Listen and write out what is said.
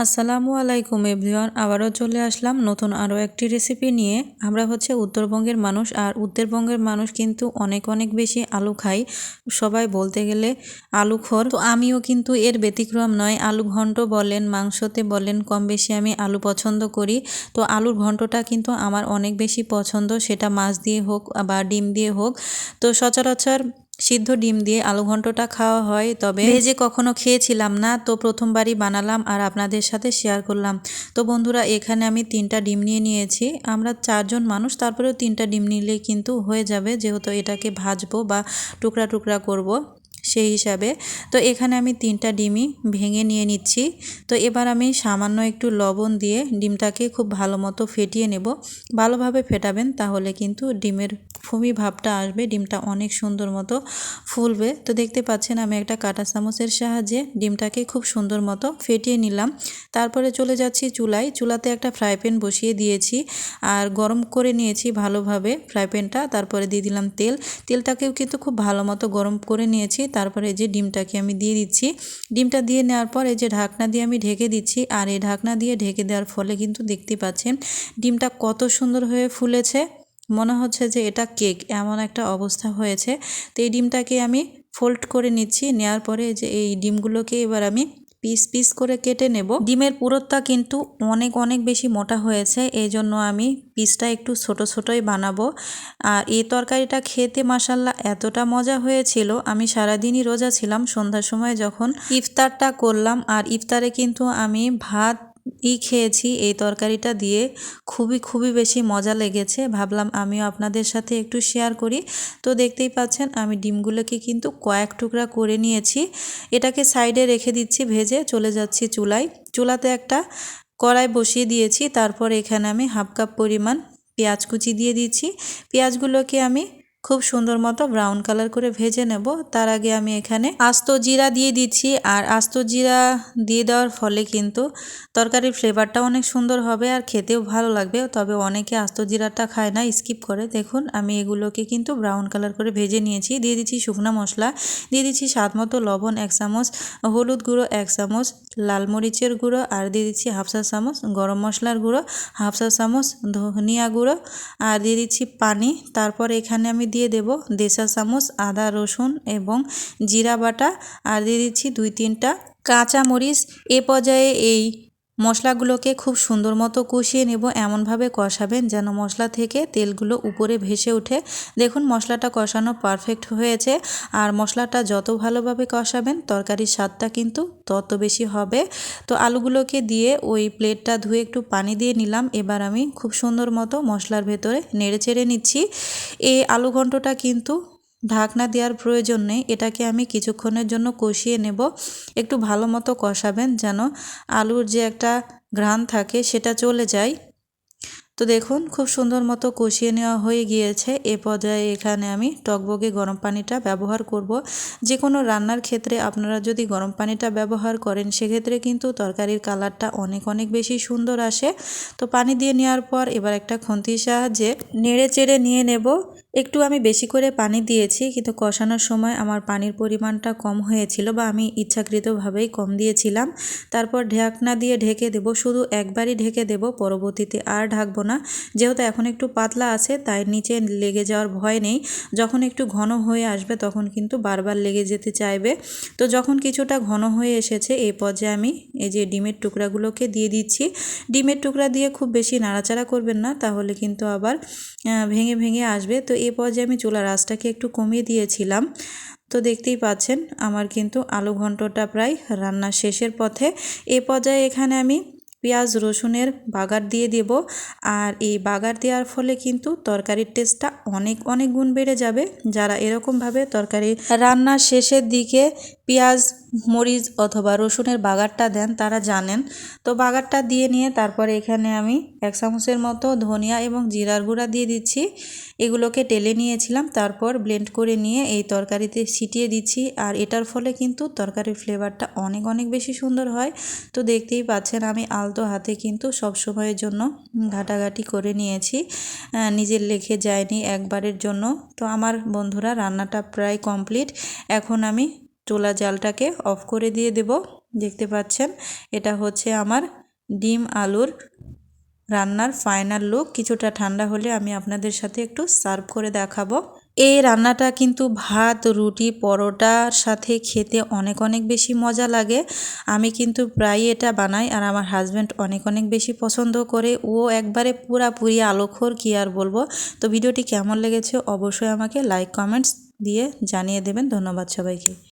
আসসালামু আলাইকুম এভরিওয়ান, আবারও চলে আসলাম নতুন আরও একটি রেসিপি নিয়ে। আমরা হচ্ছে উত্তরবঙ্গের মানুষ, আর উত্তরবঙ্গের মানুষ কিন্তু অনেক অনেক বেশি আলু খাই। সবাই বলতে গেলে আলু খোর। তো আমিও কিন্তু এর ব্যতিক্রম নয়। আলু ঘন্ট বলেন, মাংসতে বলেন কম বেশি আমি আলু পছন্দ করি। তো আলুর ঘন্টটা কিন্তু আমার অনেক বেশি পছন্দ। সেটা মাছ দিয়ে হোক বা ডিম দিয়ে হোক। তো সচরাচর সিদ্ধ ডিম দিয়ে আলু ঘন্টটা খাওয়া হয়, তবে ভেজে কখনো খেয়েছিলাম না। তো প্রথমবারই বানালাম আর আপনাদের সাথে শেয়ার করলাম। তো বন্ধুরা, এখানে আমি তিনটা ডিম নিয়ে নিয়েছি। আমরা চারজন মানুষ, তারপরেও তিনটা ডিম নিলে কিন্তু হয়ে যাবে, যেহেতু এটাকে ভাজবো বা টুকরা টুকরা করব। সেই হিসাবে। তো এখানে আমি তিনটা ডিমই ভেঙে নিয়ে নিচ্ছি। তো এবার আমি সামান্য একটু লবণ দিয়ে ডিমটাকে খুব ভালো মতো ফেটিয়ে নেব। ভালোভাবে ফেটাবেন তাহলে কিন্তু ডিমের ফুমি ভাবটা আসবে, ডিমটা অনেক সুন্দর মতো ফুলবে। তো দেখতে পাচ্ছেন আমি একটা কাঁটা চামচের সাহায্যে ডিমটাকে খুব সুন্দর মতো ফেটিয়ে নিলাম। তারপরে চলে যাচ্ছি চুলায়। চুলাতে একটা ফ্রাই প্যান বসিয়ে দিয়েছি আর গরম করে নিয়েছি ভালোভাবে ফ্রাই প্যানটা। তারপরে দিয়ে দিলাম তেল। তেলটাকেও কিন্তু খুব ভালো মতো গরম করে নিয়েছি। তারপরে এই যে ডিমটাকে আমি দিয়ে দিচ্ছি। ডিমটা দিয়ে নেওয়ার পর এই যে ঢাকনা দিয়ে আমি ঢেকে দিচ্ছি আর এই ঢাকনা দিয়ে ঢেকে দেওয়ার ফলে কিন্তু দেখতে পাচ্ছেন ডিমটা কত সুন্দর হয়ে ফুলেছে। মনে হচ্ছে যে এটা কেক, এমন একটা অবস্থা হয়েছে। তো এই ডিমটাকে আমি ফোল্ড করে নিচ্ছি, নেওয়ার পরে যে এই ডিমগুলোকে এবার আমি পিস পিস করে কেটে নেব। ডিমের পুরোটা কিন্তু অনেক অনেক বেশি মোটা হয়েছে এই জন্য আমি পিসটা একটু ছোট, ছোটই বানাবো। আর এই তরকারিটা খেতে মাসাল্লা এতটা মজা হয়েছিল, আমি সারাদিনই রোজা ছিলাম। সন্ধ্যার সময় যখন ইফতারটা করলাম, আর ইফতারে কিন্তু আমি ভাত ই খেয়েছি, এই তরকারিটা দিয়ে খুবই খুবই বেশি মজা লেগেছে। ভাবলাম আমিও আপনাদের সাথে একটু শেয়ার করি। তো দেখতেই পাচ্ছেন আমি ডিমগুলোকে কিন্তু কয়েক টুকরা করে নিয়েছি। এটাকে সাইডে রেখে দিচ্ছি ভেজে, চলে যাচ্ছি চুলায়। চুলাতে একটা কড়াই বসিয়ে দিয়েছি, তারপর এখানে আমি হাফ কাপ পরিমাণ পেঁয়াজ কুচি দিয়ে দিচ্ছি। পেঁয়াজগুলোকে আমি খুব সুন্দর মতো ব্রাউন কালার করে ভেজে নেব। তার আগে আমি এখানে আস্ত জিরা দিয়ে দিচ্ছি। আর আস্ত জিরা দিয়ে দেওয়ার ফলে কিন্তু তরকারির ফ্লেভারটা অনেক সুন্দর হবে আর খেতেও ভালো লাগবে। তবে অনেকে আস্ত জিরাটা খায় না স্কিপ করে। দেখুন, আমি এগুলোকে কিন্তু ব্রাউন কালার করে ভেজে নিয়েছি। দিয়ে দিচ্ছি শুকনো মশলা। দিয়ে দিচ্ছি স্বাদ মতো লবণ এক চামচ, হলুদ গুঁড়ো এক চামচ, লাল মরিচের গুঁড়ো, আর দিয়ে দিচ্ছি হাফসা চামচ গরম মশলার গুঁড়ো হাফসা চামচ ধনিয়া গুঁড়ো, আর দিয়ে দিচ্ছি পানি। তারপর এখানে আমি দিয়ে দেব দেশা চামচ, আদা, রসুন এবং জিরা বাটা। আর দিয়ে দিচ্ছি দুই তিনটা কাঁচা মরিচ এ পর্যায়ে এই মশলাগুলোকে খুব সুন্দর মতো কষিয়ে নেব। এমনভাবে কষাবেন যেন মশলা থেকে তেলগুলো উপরে ভেসে ওঠে। দেখুন, মশলাটা কষানো পারফেক্ট হয়েছে। আর মশলাটা যত ভালোভাবে কষাবেন, তরকারির স্বাদটা কিন্তু তত বেশি হবে। তো আলুগুলোকে দিয়ে ওই প্লেটটা ধুয়ে একটু পানি দিয়ে নিলাম। এবার আমি খুব সুন্দর মতো মশলার ভেতরে নেড়ে চেড়ে নিচ্ছি। এই আলু ঘন্টটা কিন্তু ঢাকনা দেওয়ার প্রয়োজন নেই, এটাকে আমি কিছুক্ষণের জন্য কষিয়ে নেব। একটু ভালো মতো কষাবেন যেন আলুর যে একটা ঘ্রাণ থাকে সেটা চলে যায়। তো দেখুন, খুব সুন্দর মতো কষিয়ে নেওয়া হয়ে গিয়েছে। এ পর্যায়ে এখানে আমি টকবগে গরম পানিটা ব্যবহার করব। যে কোনো রান্নার ক্ষেত্রে আপনারা যদি গরম পানিটা ব্যবহার করেন, সেক্ষেত্রে কিন্তু তরকারির কালারটা অনেক অনেক বেশি সুন্দর আসে। তো পানি দিয়ে নেওয়ার পর এবার একটা খন্তির সাহায্যে নেড়ে চেড়ে নিয়ে নেব। একটু আমি বেশি করে পানি দিয়েছি, কিন্তু কষানোর সময় আমার পানির পরিমাণটা কম হয়েছিল বা আমি ইচ্ছাকৃতভাবেই কম দিয়েছিলাম। তারপর ঢাকনা দিয়ে ঢেকে দেব, শুধু একবারই ঢেকে দেব, পরবর্তীতে আর ঢাকবো না। যেহেতু এখন একটু পাতলা আছে, তাই নিচে লেগে যাওয়ার ভয় নেই। যখন একটু ঘন হয়ে আসবে, তখন কিন্তু বারবার লেগে যেতে চাইবে। তো যখন কিছুটা ঘন হয়ে এসেছে এই পর্যায়ে আমি এই যে ডিমের টুকরাগুলোকে দিয়ে দিচ্ছি। ডিমের টুকরা দিয়ে খুব বেশি নাড়াচাড়া করবেন না, তাহলে কিন্তু আবার ভেঙে ভেঙে আসবে। তো এ পর্যায়ে আমি চুলার আঁচটাকে একটু কমিয়ে দিয়েছিলাম। তো দেখতেই পাচ্ছেন, আমার কিন্তু আলু ঘন্টটা প্রায় রান্নার শেষের পথে। এ পর্যায়ে এখানে আমি পেঁয়াজ, রসুনের বাগার দিয়ে দেব। আর এই বাগার দেওয়ার ফলে কিন্তু তরকারির টেস্টটা অনেক অনেক গুণ বেড়ে যাবে। যারা এরকমভাবে তরকারি রান্নার শেষের দিকে পেঁয়াজ মরিচ অথবা রসুনের বাগারটা দেন, তারা জানেন। তো বাগারটা দিয়ে নিয়ে তারপরে এখানে আমি এক চামচের মতো ধনিয়া এবং জিরার গুঁড়া দিয়ে দিচ্ছি। এগুলোকে টেলে নিয়েছিলাম, তারপর ব্লেন্ড করে নিয়ে এই তরকারিতে ছিটিয়ে দিচ্ছি। আর এটার ফলে কিন্তু তরকারির ফ্লেভারটা অনেক অনেক বেশি সুন্দর হয়। তো দেখতেই পাচ্ছেন, আমি আলতো হাতে কিন্তু সব সময়ের জন্য ঘাটাঘাটি করে নিয়েছি। নিজের লেখে যায়নি একবারের জন্য। তো আমার বন্ধুরা, রান্নাটা প্রায় কমপ্লিট। এখন আমি চুলা জালটাকে অফ করে দিয়ে দেব। দেখতে পাচ্ছেন, এটা হচ্ছে আমার ডিম আলুর রান্নার ফাইনাল লুক। কিছুটা ঠান্ডা হলে আমি আপনাদের সাথে একটু সার্ভ করে দেখাবো। এই রান্নাটা কিন্তু ভাত, রুটি, পরোটার সাথে খেতে অনেক অনেক বেশি মজা লাগে। আমি কিন্তু প্রায়ই এটা বানাই আর আমার হাজব্যান্ড অনেক অনেক বেশি পছন্দ করে। ও একবারে পুরাপুরি আলোখর কী আর বলব? তো ভিডিওটি কেমন লেগেছে অবশ্যই আমাকে লাইক, কমেন্টস দিয়ে জানিয়ে দেবেন। ধন্যবাদ সবাইকে।